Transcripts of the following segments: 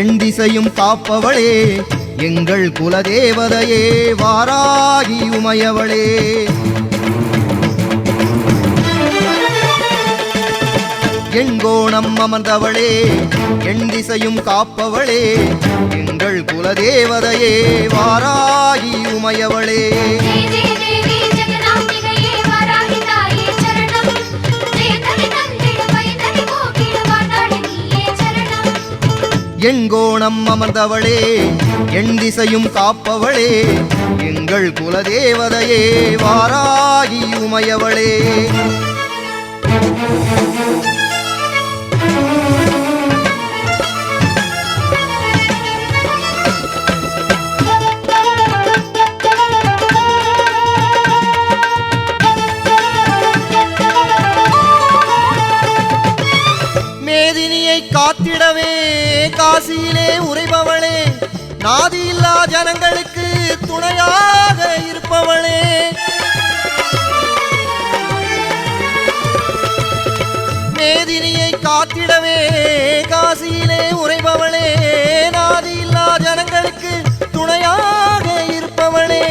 எண்டிசையும் காப்பவளே எங்கள் குலதேவதையே வாராகி உமையவளே. எண்கோணம் அமர்ந்தவளே எண் திசையும் காப்பவளே எங்கள் குலதேவதையே வாராகி உமையவளே. எங்கோணம் அமர்ந்தவளே என் திசையும் காப்பவளே எங்கள் குலதேவதையே வாராகி உமையவளே மேதினியை காத்திடவே காசியிலே உரைபவளே நாதியில்லா ஜனங்களுக்கு துணையாக இருப்பவளே. மேதினியை காத்திடவே காசியிலே உரைபவளே நாதியில்லா ஜனங்களுக்கு துணையாக இருப்பவளே.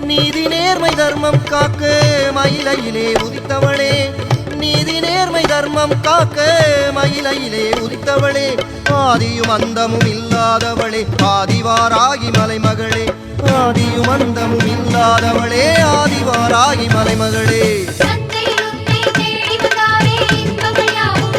நீதி நேர்மை தர்மம் காக்க மயிலையிலே உதித்தவளே. நீதி நேர்மை தர்மம் காக்க மயிலையிலே உதித்தவளே ஆதியும் அந்தமும் இல்லாதவளே ஆதிவாராகி மலைமகளே. ஆதியும் அந்தமும் இல்லாதவளே ஆதிவாராகி மலைமகளே. தந்தையில் உன்னை தேடி வந்தாரே இன்பங்கள் யாவும்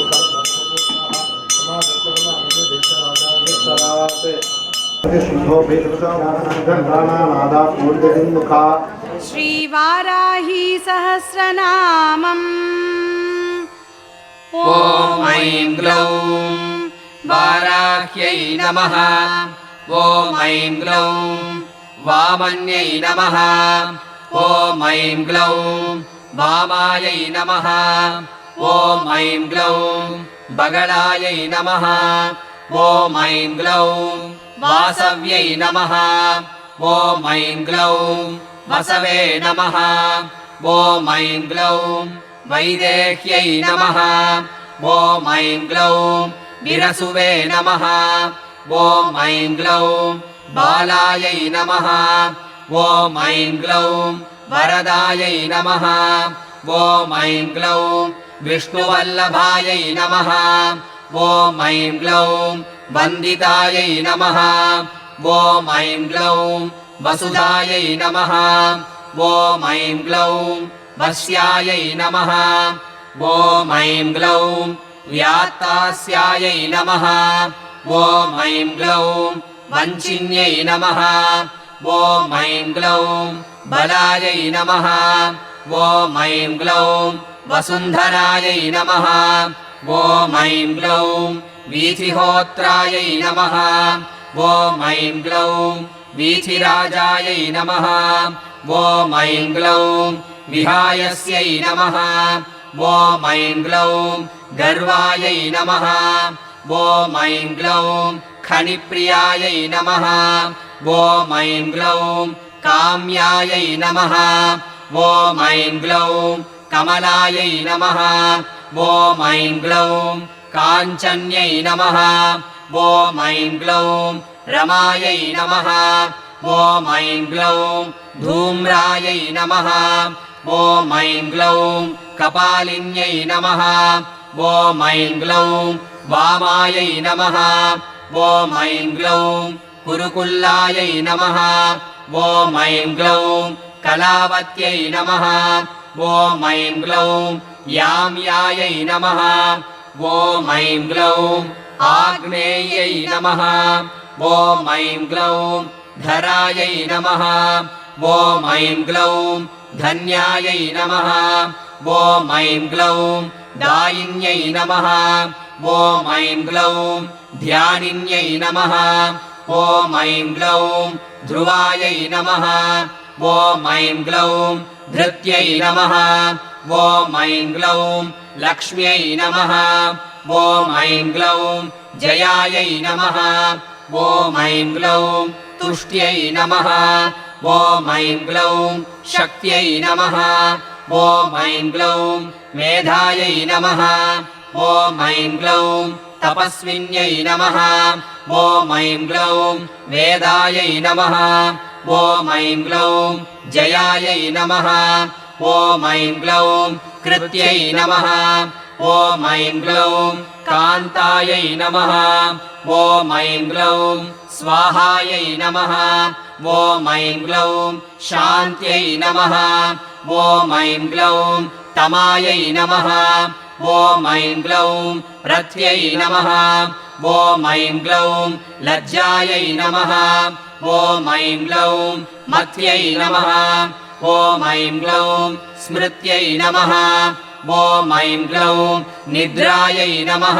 सतं शुद्धो भेदृशानादा पूर्वदिन्मुखा श्रीवाराही सहस्रनामम् ॐ ऐं ग्लौं वाराह्यै नमः ॐ ऐं ग्लौं वामन्यै नमः ॐ ऐं ग्लौं वामायै नमः ॐ ऐं ग्लौं बगलायै नमः ॐ ऐं ग्लौं वासव्यै नमः ॐ ऐं ग्लौं वसवे नमः ॐ ऐं ग्लौं वैदेह्यै नमः ॐ ऐं ग्लौं विरसुवे नमः ॐ ऐं ग्लौं बालायै नमः ॐ ऐं ग्लौं वरदायै नमः ॐ ऐं ग्लौं विष्णुवल्लभायै नमः ॐ ऐं ग्लौं वन्दितायै नमः। ॐ ऐं ग्लौं वसुधायै नमः। ऐं ग्लौं नमः। ॐ ऐं ग्लौं व्यात्तास्यायै नमः। ऐं ग्लौं वञ्चिन्यै नमः। ऐं ग्लौं बलायै नमः। ॐ ऐं ग्लौं वसुन्धरायै नमः। ॐ ऐं ग्लौं वीथिहोत्रायै नमः। ॐ ऐं ग्लौं वीथिराजायै नमः। ॐ ऐं ग्लौं विहायस्यै नमः। ॐ ऐं ग्लौं गर्वायै नमः। ग्लौं खनिप्रियायै नमः। ग्लौं काम्यायै नमः। ॐ ऐं ग्लौं कमलायै नमः। ॐ ऐं ग्लौं काञ्चन्यै नमः ॐ ऐं ग्लौं रमायै नमः ॐ ऐं ग्लौं धूम्रायै नमः ॐ ऐं ग्लौं कपालिन्यै नमः ॐ ऐं ग्लौं वामायै नमः ॐ ऐं ग्लौं कुरुकुल्लायै नमः ॐ ऐं ग्लौं कलावत्यै नमः ॐ ऐं ग्लौं याम्यायै नमः ॐ ऐं ग्लौं आग्नेयै नमः। ॐ ऐं ग्लौं धरायै नमः। ॐ ऐं ग्लौं धन्यायै नमः। ॐ ऐं ग्लौं दायिन्यै नमः। ॐ ऐं ग्लौं ध्यानिन्यै नमः। ॐ ऐं ग्लौं ध्रुवायै नमः। ॐ ऐं ग्लौं धृत्यै नमः। ॐ ऐं ग्लौं लक्ष्म्यै नमः। ॐ ऐं ग्लौं जयायै नमः। ॐ ऐं ग्लौं तुष्ट्यै नमः। ॐ ऐं ग्लौं शक्त्यै नमः। ॐ ऐं ग्लौं मेधायै नमः। ॐ ऐं ग्लौं तपस्विन्यै नमः। ॐ ऐं ग्लौं वेदायै नमः। ॐ ऐं ग्लौं जयायै नमः। ॐ ऐं ग्लौं कृत्यै नमः। ॐ ऐं ग्लौं कान्तायै नमः। ॐ ऐं ग्लौं स्वाहायै नमः। ॐ ऐं ग्लौं शान्त्यै नमः। ॐ ऐं ग्लौं तमायै नमः। ॐ ऐं ग्लौं रथ्यै नमः। ॐ ऐं ग्लौं लज्जायै नमः। ॐ ऐं ग्लौं मथ्यै नमः। ॐ ऐं ग्लौं स्मृत्यै नमः। ॐ ऐं ग्लौं निद्रायै नमः।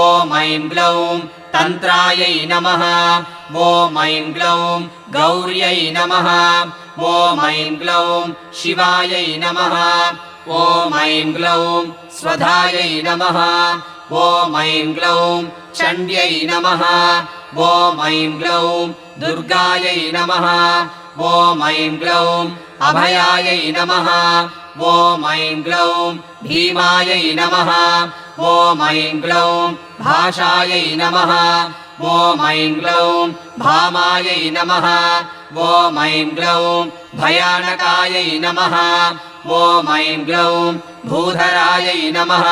ॐ ऐं ग्लौं तन्त्रायै नमः। ॐ ऐं ग्लौं गौर्यै नमः। ॐ ऐं ग्लौं शिवायै नमः। ॐ ऐं ग्लौं स्वधायै नमः। ऐं ग्लौं चण्ड्यै नमः। ऐं ग्लौं दुर्गायै नमः अभयायै नमः। ऐं ग्लौं भीमायै नमः। ऐं ग्लौं भाषायै नमः। ॐ ग्लौं भामायै नमः। ॐ ग्लौं भयानकायै नमः। ॐ ग्लौं भूधरायै नमः।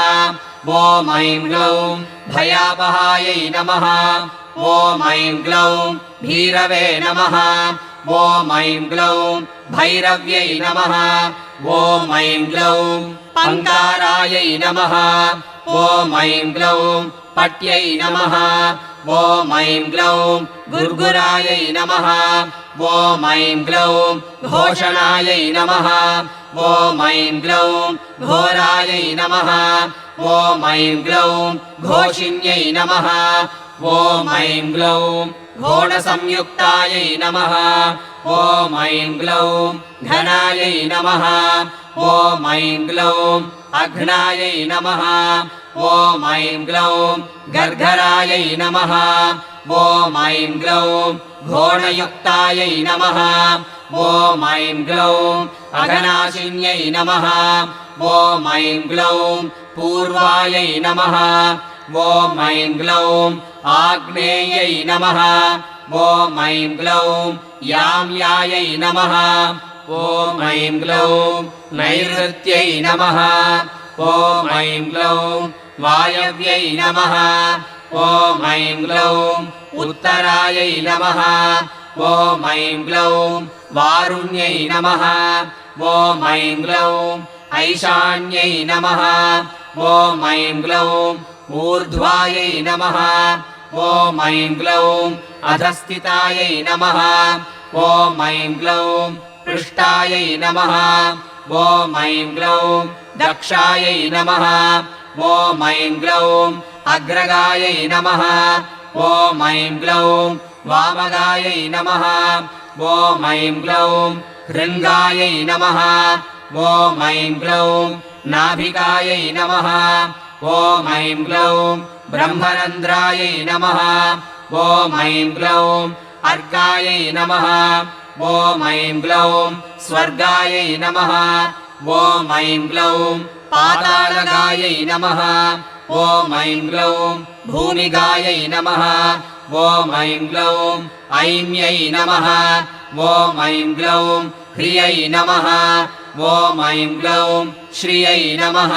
ॐ ग्लौं भयापहायै नमः। ऐं ग्लौं भीरवे नमः ॐ ऐं ग्लौं भैरव्यै नमः। ॐ ऐं ग्लौं पङ्कारायै नमः। ॐ ऐं ग्लौं पट्यै नमः। ॐ ऐं ग्लौं गुर्गुरायै नमः। ॐ ऐं ग्लौं घोषणायै नमः। ॐ ऐं ग्लौं घोरायै नमः। ॐ ऐं ग्लौं घोषिन्यै नमः। ॐ ऐं ग्लौं घोणसंयुक्तायै नमः ॐ ऐं ग्लौं घनायै नमः ॐ ऐं ग्लौं अघ्नायै नमः ॐ ऐं ग्लौं गर्घरायै नमः ॐ ऐं ग्लौं घोणयुक्तायै नमः ॐ ऐं ग्लौं अघनाशिन्यै नमः ॐ ऐं ग्लौं पूर्वायै नमः ग्लौं आग्नेयै नमः। ॐ ऐं याम्यायै नमः। ॐ ऐं नैऋत्यै नमः। ऐं ग्लौं वायव्यै नमः। ॐ ऐं ग्लौं उत्तरायै नमः। ग्लौं वारुण्यै नमः। ॐ ऐं ग्लौं ऐशान्यै नमः। ॐ ऐं ग्लौं ऊर्ध्वायै नमः। ॐ ऐं ग्लौं अधस्थितायै नमः। ॐ ऐं ग्लौं पृष्ठायै नमः। ॐ ऐं ग्लौं दक्षायै नमः। ॐ ऐं ग्लौं अग्रगायै नमः। ॐ ऐं ग्लौं वामगायै नमः। ॐ ऐं ग्लौं हृङ्गायै नमः। ॐ ऐं ग्लौं नाभिकायै नमः ॐ ऐं ग्लौं ब्रह्मरन्ध्रायै नमः। ॐ ऐं ग्लौं अर्कायै नमः। ॐ ऐं ग्लौं स्वर्गायै नमः। ॐ ऐं ग्लौं पातालगायै नमः। ॐ ऐं ग्लौं भूमिगायै नमः। ॐ ऐं ग्लौं ऐम्यै नमः। ॐ ऐं ग्लौं ह्रियै नमः। ॐ ऐं ग्लौं श्रियै नमः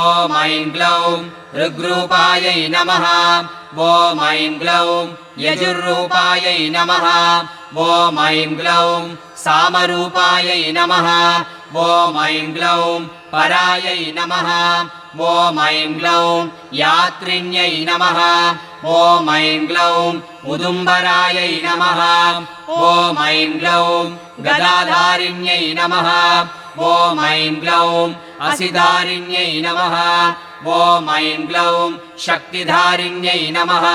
ॐ ऐं ग्लौं ऋग्रूपायै नमः ॐ ऐं ग्लौं यजुर्रूपायै नमः ॐ ऐं ग्लौं सामरूपायै नमः ॐ ऐं ग्लौं परायै नमः ॐ ऐं ग्लौं यात्रिण्यै नमः ॐ ऐं ग्लौं उदुम्बरायै नमः ॐ ऐं ग्लौं गदाधारिण्यै नमः ग्लौं असिधारिण्यै ग्लौं शक्तिधारिण्यै नमः।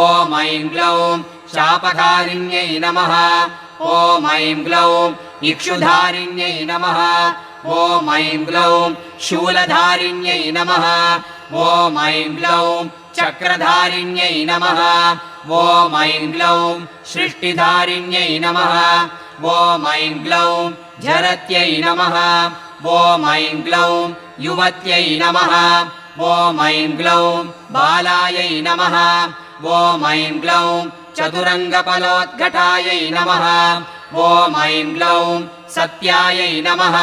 ॐ ऐं ग्लौं शापधारिण्यै नमः। ग्लौं इक्षुधारिण्यै नमः। ॐ ऐं ग्लौं शूलधारिण्यै नमः। ॐ ऐं ग्लौं चक्रधारिण्यै नमः। ॐ ऐं ग्लौं सृष्टिधारिण्यै नमः। ऐं ग्लौं झरत्यै नमः। ॐ ग्लौं युवत्यै नमः। ऐं ग्लौं बालायै नमः। ॐ ऐं ग्लौं चतुरङ्गफलोद्घटायै नमः। ॐ ऐं ग्लौं सत्यायै नमः।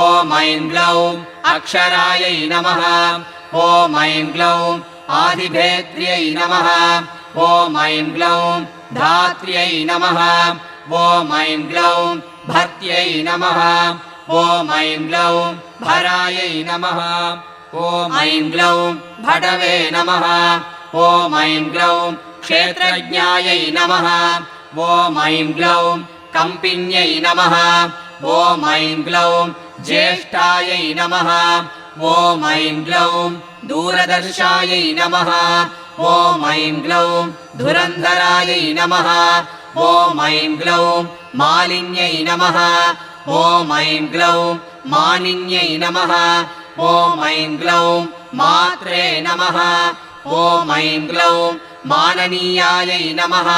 ॐ ऐं ग्लौं अक्षरायै नमः। ॐ ऐं ग्लौं आदिभेत्र्यै नमः। ॐ ऐं ग्लौं धात्र्यै नमः ॐ ऐं ग्लौं भर्त्यै नमः। ग्लौं भटवे नमः। ॐ ग्लौं क्षेत्रज्ञायै नमः। ॐ ग्लौं कम्पिन्यै नमः। ऐं ग्लौं ज्येष्ठायै नमः। ऐं ग्लौं दूरदर्शायै नमः। ऐं ग्लौं धुरन्धरायै नमः ॐ ऐं ग्लौं मालिन्यै नमः ॐ ऐं ग्लौं मानिन्यै नमः ॐ ऐं ग्लौं मात्रे नमः ॐ ऐं ग्लौं माननीयायै नमः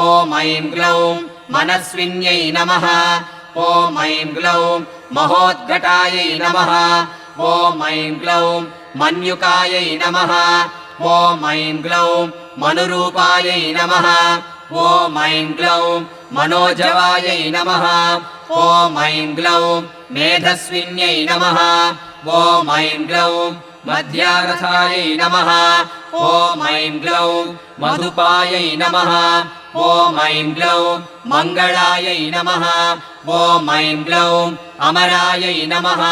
ॐ ऐं ग्लौं मनस्विन्यै नमः ॐ ऐं ग्लौं महोद्घटायै नमः ॐ ऐं ग्लौं मन्युकायै नमः ॐ ऐं ग्लौं मनुरूपायै नमः ॐ ऐं ग्लौं मनोजवायै नमः। ॐ ऐं ग्लौं मेधस्विन्यै नमः। ॐ ऐं ग्लौं मध्यारथायै नमः। ॐ ऐं ग्लौं मधुपायै नमः। ॐ ऐं ग्लौं मङ्गलायै नमः। ॐ ऐं ग्लौं अमरायै नमः।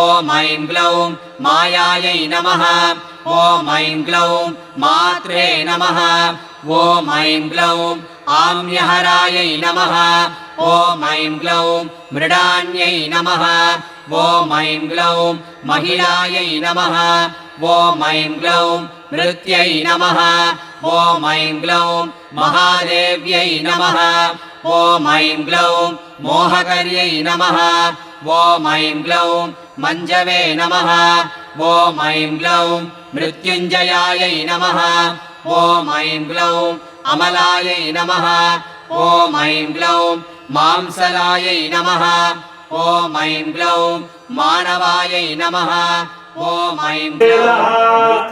ॐ ऐं ग्लौं मायायै नमः। ॐ ऐं ग्लौं मात्रे नमः ॐ ऐं ग्लौं। आम्यहरायै नमः। ॐ ऐं ग्लौं। मृडान्यै नमः। ॐ ऐं ग्लौं। महिलायै नमः। ॐ ऐं ग्लौं। मृत्यै नमः। ॐ ऐं ग्लौं। महादेव्यै नमः। ॐ ऐं ग्लौं। मोहकर्यै नमः। ॐ ऐं ग्लौं। मञ्जवे नमः। ॐ ऐं ग्लौं। मृत्युञ्जयायै नमः ॐ ऐं ग्लौं अमलायै नमः ॐ ऐं ग्लौं मांसलायै नमः ॐ ऐं ग्लौं मानवायै नमः ॐ ऐं ग्लौं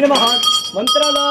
नमः। मन्त्राला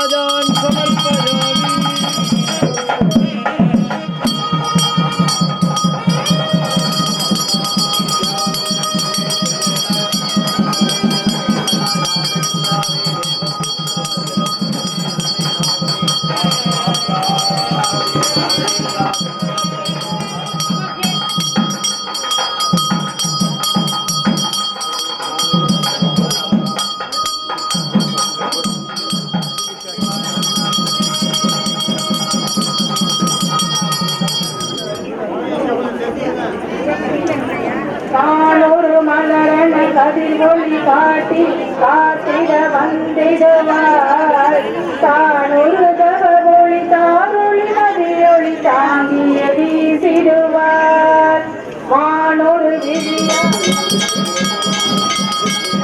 フフフフ。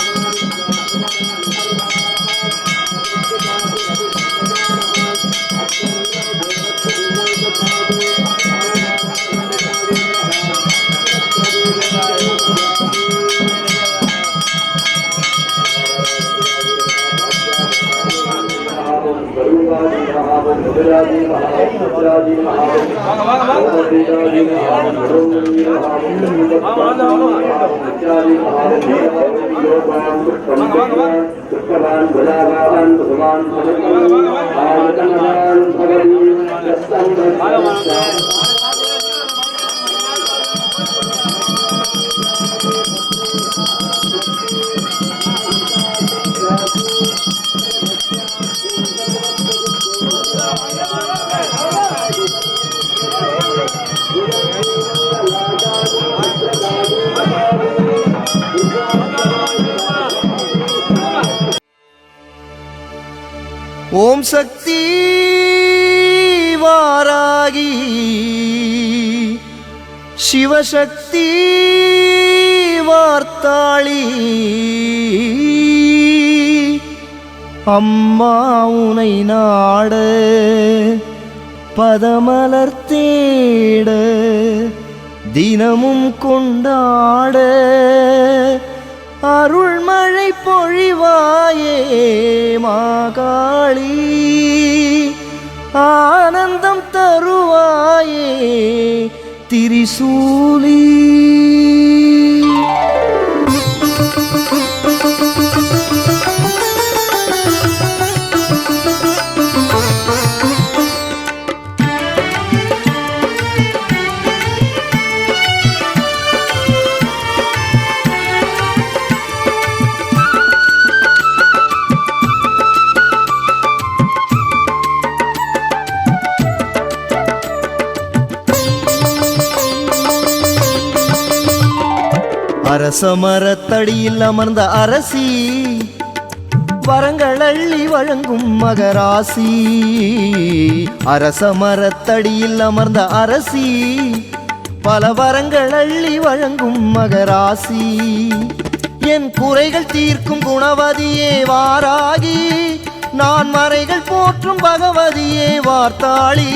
முத்திராஜி மகாம் முத்திராஜி மகாம் ஓம் முத்திராஜி மகாம் ஓம் முத்திராஜி மகாம் யோகான் பண்டிகான் சுக்கரான் பிரதாகான் சுகமான் ஆனந்தனான் பகவதி ரசம் ரசம் சக்தி வாராகி. சிவசக்தி வார்த்தாளி. அம்மா உனை நாட பதமலர் தேட தினமும் கொண்டாட. அருள்மழை பொழிவாயே மாகாளி. ஆனந்தம் தருவாயே திரிசூலி. அரசமரத்தடியில் அமர்ந்த அரசி வரங்கள் அள்ளி வழங்கும் மகராசி. அரசமரத்தடியில் அமர்ந்த அரசி பல வரங்கள் அள்ளி வழங்கும் மகராசி. என் குறைகள் தீர்க்கும் குணவதியே வாராகி நான் மறைகள் போற்றும் பகவதியே வார்த்தாளி.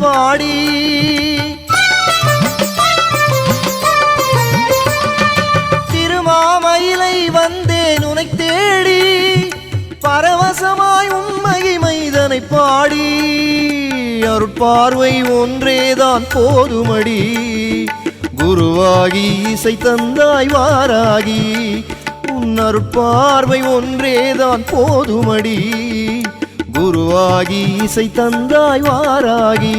பாடி திருமாமயிலை வந்தேன் உனை தேடி. பரவசமாய் உன் மைதனை பாடி. அருட்பார்வை ஒன்றேதான் போதுமடி. குருவாகி இசை தந்தாய் வாராகி. உன் அருட்பார்வை ஒன்றேதான் போதுமடி. குருவாகி இசை தந்தாய் வாராகி.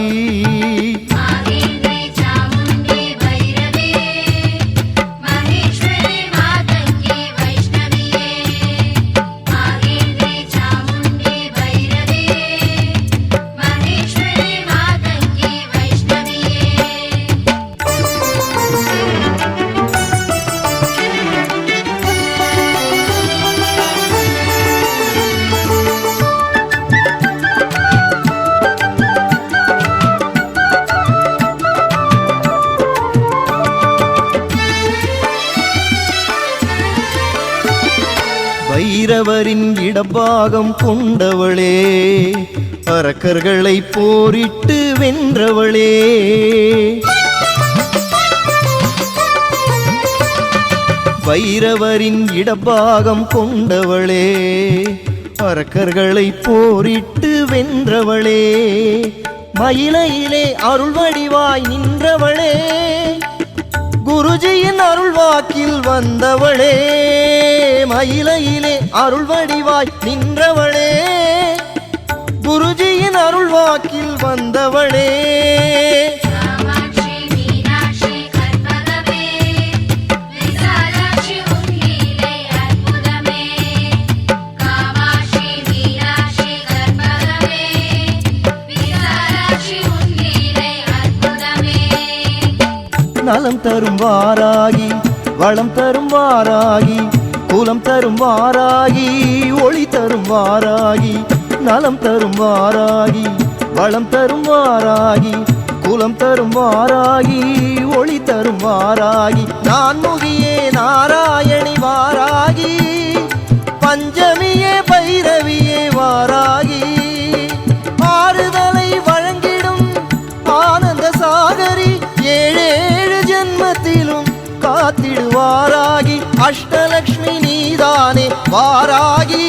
பைரவரின் இடப்பாகம் கொண்டவளே. அரக்கர்களை போரிட்டு வென்றவளே. வைரவரின் இடப்பாகம் கொண்டவளே. அரக்கர்களை போரிட்டு வென்றவளே. மயிலையிலே அருள் வடிவாய் நின்றவளே. குருஜியின் அருள் வாக்கில் வந்தவளே மயிலையிலே அருள் வடிவாய் நின்றவளே. குருஜியின் அருள் வாக்கில் வந்தவளே நலம் தரும் வாராகி வளம் தரும் வாராகி குலம் தரும் வாராகி ஒளி தரும் வாராகி நலம் தரும் வாராகி வளம் தரும் வாராகி குலம் தரும் வாராகி ஒளி தரும் வாராகி. நான் முகியே நாராயணி வாராகி தானே வாராகி.